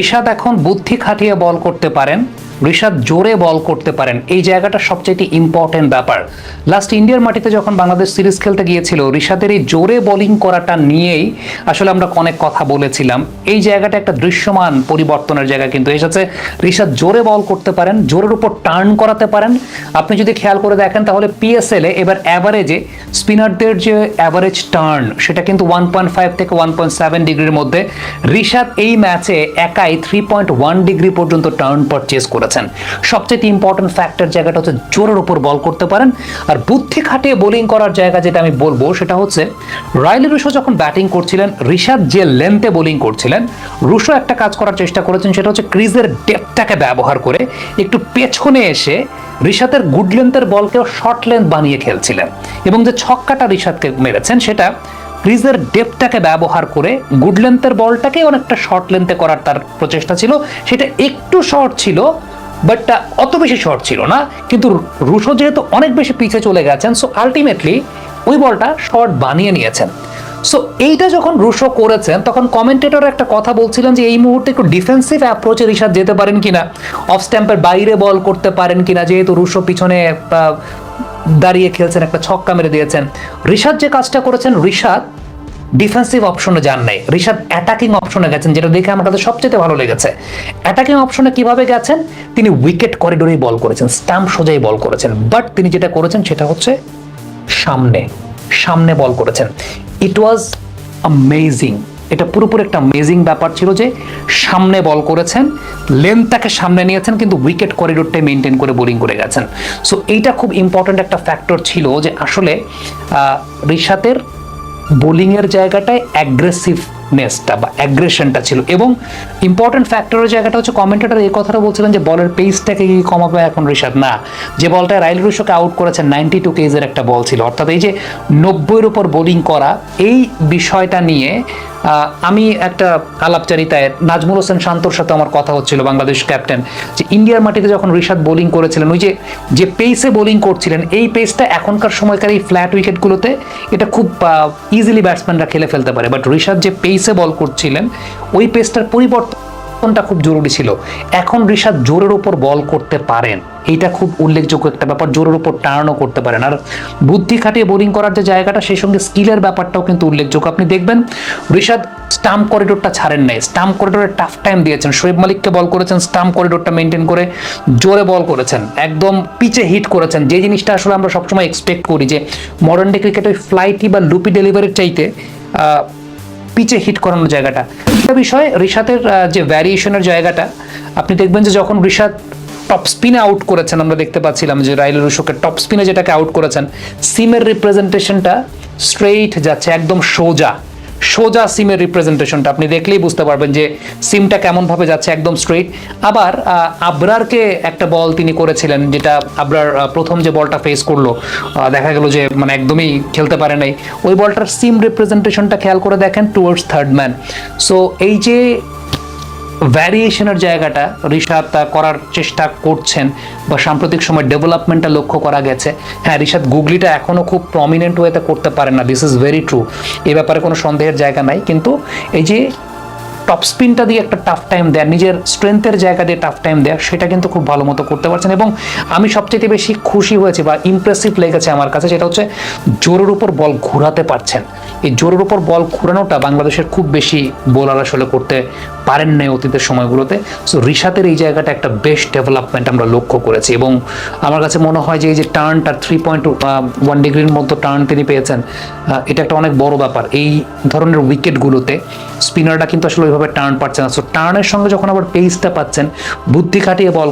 ঋষাদ এখন বুদ্ধি খাটিয়ে বল করতে পারেন। ঋষাদ জোরে বল করতে পারেন। এই জায়গাটা সবচেয়ে ইম্পর্টেন্ট ব্যাপার। লাস্ট ইন্ডিয়ার মাটিতে যখন বাংলাদেশ সিরিজ খেলতে গিয়েছিল ঋষাদের এই জোরে বোলিং করাটা নিয়েই আসলে আমরা অনেক কথা বলেছিলাম। এই জায়গাটা একটা দৃশ্যমান পরিবর্তনের জায়গা কিন্তু এসেছে। ঋষাদ জোরে বল করতে পারেন, জোরের উপর টার্ন করাতে পারেন। আপনি যদি খেয়াল করে দেখেন, তাহলে পিএসএল এ এবার অ্যাভারেজে স্পিনারদের যে অ্যাভারেজ টার্ন সেটা কিন্তু ওয়ান পয়েন্ট ফাইভ থেকে ওয়ান পয়েন্ট সেভেন ডিগ্রির মধ্যে। ঋষাদ এই ম্যাচে একাই থ্রি পয়েন্ট ওয়ান ডিগ্রি পর্যন্ত টার্ন পারচেস করেছেন। সবচেয়ে ইম্পর্টেন্ট ফ্যাক্টর জায়গাটা হচ্ছে জোরের উপর বল করতে পারেন। আর বুদ্ধি খাটিয়ে বোলিং করার জায়গা যেটা আমি বলব, সেটা হচ্ছে রাইলি রুশো যখন ব্যাটিং করছিলেন ঋষাদ যে লেন্থে বোলিং করছিলেন রুশো একটা কাজ করার চেষ্টা করেছেন, সেটা হচ্ছে ক্রিজের ডেপটাকে ব্যবহার করে একটু পেছনে এসে ঋষাদের গুড লেন্থের বলকেও শর্ট লেন্থ বানিয়ে খেলছিলেন। এবং যে ছক্কাটা ঋষাদকে মেরেছেন, সেটা ক্রিজের ডেপটাকে ব্যবহার করে গুড লেন্থের বলটাকে অনেকটা শর্ট লেন্থে করার তার প্রচেষ্টা ছিল। সেটা একটু শর্ট ছিল বাট অত বেশি শর্ট ছিল না। কিন্তু রুশো যেহেতু অনেক বেশি পিছিয়ে চলে গেছেন সো আলটিমেটলি ওই বলটা শর্ট বানিয়ে নিয়েছেন। সো এইটা যখন রুশো করেছেন, তখন কমেন্টেটর একটা কথা বলছিলেন যে, এই মুহূর্তে একটু ডিফেন্সিভ অ্যাপ্রোচে ঋষাদ যেতে পারেন কিনা? অফ স্ট্যাম্পের বাইরে বল করতে পারেন কিনা? যেহেতু রুশো পিছনে দাঁড়িয়ে খেলছেন, একটা ছক্কা মেরে দিয়েছেন। ঋষাদ যে কাজটা করেছেন ঋষাদ ডিফেন্সিভ অপশনে যান নাই। ঋষাদ অ্যাটাকিং অপশনে গেছেন, যেটা দেখে আমার কাছে সবচেয়ে ভালো লেগেছে। অ্যাটাকিং অপশনে কীভাবে গেছেন? তিনি উইকেট করিডোরেই বল করেছেন স্ট্যাম্প সোজাই বল করেছেন। বাট তিনি যেটা করেছেন, সেটা হচ্ছে সামনে সামনে বল করেছেন। ইট ওয়াজ অ্যামেজিং এটা পুরোপুরি একটা অ্যামেজিং ব্যাপার ছিল যে সামনে বল করেছেন লেন্থটাকে সামনে নিয়েছেন, কিন্তু উইকেট করিডোরটাই মেনটেন করে বোলিং করে গেছেন। সো এইটা খুব ইম্পর্ট্যান্ট একটা ফ্যাক্টর ছিল যে আসলে ঋষাতের বোলিংয়ের জায়গাটায় অ্যাগ্রেসিভনেসটা বা অ্যাগ্রেশনটা ছিল এবং ইম্পর্টেন্ট ফ্যাক্টরের জায়গাটা হচ্ছে কমেন্টেটার এই কথাটা বলছিলেন যে বলের পেসটাকে কি কমাবে এখন ঋষাদ না, যে বলটা রাইল রুশোকে আউট করেছে নাইনটি টু কেজের একটা বল ছিল। অর্থাৎ এই যে নব্বইয়ের উপর বোলিং করা, এই বিষয়টা নিয়ে আমি একটা আলাপচারিতায় নাজমুল হোসেন শান্তর সাথে আমার কথা হচ্ছিল, বাংলাদেশ ক্যাপ্টেন যে ইন্ডিয়ার মাটিতে যখন ঋষাদ বোলিং করেছিলেন, ওই যে যে পেসে বোলিং করছিলেন, এই পেসটা এখনকার সময়কার এই ফ্ল্যাট উইকেটগুলোতে এটা খুব ইজিলি ব্যাটসম্যানরা খেলে ফেলতে পারে। বাট ঋষাদ যে পেসে বল করছিলেন, ওই পেসটার পরিবর্তনটা খুব জরুরি ছিল। এখন ঋষাদ জোরের উপর বল করতে পারেন। এইটা খুব উল্লেখযোগ্য একটা ব্যাপার, জোরের উপর টার্নও করতে পারেন। আর বুদ্ধি খাটিয়ে বোলিং করার যে জায়গাটা, সেই সঙ্গে স্কিলের ব্যাপারটাও কিন্তু উল্লেখযোগ্য। আপনি দেখবেন, ঋষাদ স্টাম্প করিডোরটা ছাড়েন নাই। স্টাম্প করিডোরে টাফ টাইম দিয়েছেন। শোয়েব মালিককে বল করেছেন, স্টাম্প করিডোরটা মেনটেন করে জোরে বল করেছেন। একদম পিচে হিট করেছেন। যে জিনিসটা আসলে আমরা সবসময় এক্সপেক্ট করি যে মডার্ন ডে ক্রিকেট ফ্লাইটি বা লুপি ডেলিভারির চাইতে পিচে হিট করানোর জায়গাটা। একটা বিষয় ঋষাতের যে ভ্যারিয়েশনের জায়গাটা, আপনি দেখবেন যে যখন ঋষাত টপ স্পিনে আউট করেছেন, আমরা দেখতে পাচ্ছিলাম যে রাইল রুশোকে টপ স্পিনে যেটাকে আউট করেছেন, সিমের রিপ্রেজেন্টেশনটা স্ট্রেইট যাচ্ছে, একদম সোজা। সোজা সিমের রিপ্রেজেন্টেশনটা আপনি দেখলেই বুঝতে পারবেন যে সিমটা কেমনভাবে যাচ্ছে, একদম স্ট্রেট আবার আবরারকে একটা বল তিনি করেছিলেন, যেটা আবরার প্রথম যে বলটা ফেস করল দেখা গেল যে মানে একদমই খেলতে পারে নাই। ওই বলটার সিম রিপ্রেজেন্টেশনটা খেয়াল করে দেখেন টুয়ার্ডস থার্ড ম্যান সো এই যে ভ্যারিয়েশনের জায়গাটা ঋষাদ তা করার চেষ্টা করছেন বা সাম্প্রতিক সময় ডেভেলপমেন্টটা লক্ষ্য করা গেছে। হ্যাঁ ঋষাদ গুগলিটা এখনও খুব প্রমিনেন্ট ওয়েতে করতে পারেন না। দিস ইজ ভেরি ট্রু এ ব্যাপারে কোনো সন্দেহের জায়গা নাই। কিন্তু এই যে টপ স্পিনটা দিয়ে একটা টাফ টাইম দেয়, নিজের স্ট্রেংথের জায়গা দিয়ে টাফ টাইম দেয়, সেটা কিন্তু খুব ভালো মতো করতে পারছেন। এবং আমি সবচেয়ে বেশি খুশি হয়েছি বা ইমপ্রেসিভ লেগেছে আমার কাছে, সেটা হচ্ছে জোরের উপর বল ঘোরাতে পারছেন। এই জোরের উপর বল ঘুরানোটা বাংলাদেশের খুব বেশি বোলার আসলে করতে পারেন নাই অতীতের সময়গুলোতে। সো ঋষাতের এই জায়গাটা একটা বেস্ট ডেভেলপমেন্ট আমরা লক্ষ্য করেছি এবং আমার কাছে মনে হয় যে এই যে টার্নটা থ্রি পয়েন্ট ওয়ান ডিগ্রির মতো টার্ন তিনি পেয়েছেন এটা একটা অনেক বড় ব্যাপার। এই ধরনের উইকেটগুলোতে স্পিনারটা কিন্তু আসলে ওইভাবে টার্ন পাচ্ছে না। সো টার্নের সঙ্গে যখন আবার পেসটা পাচ্ছেন, বুদ্ধি খাটিয়ে বল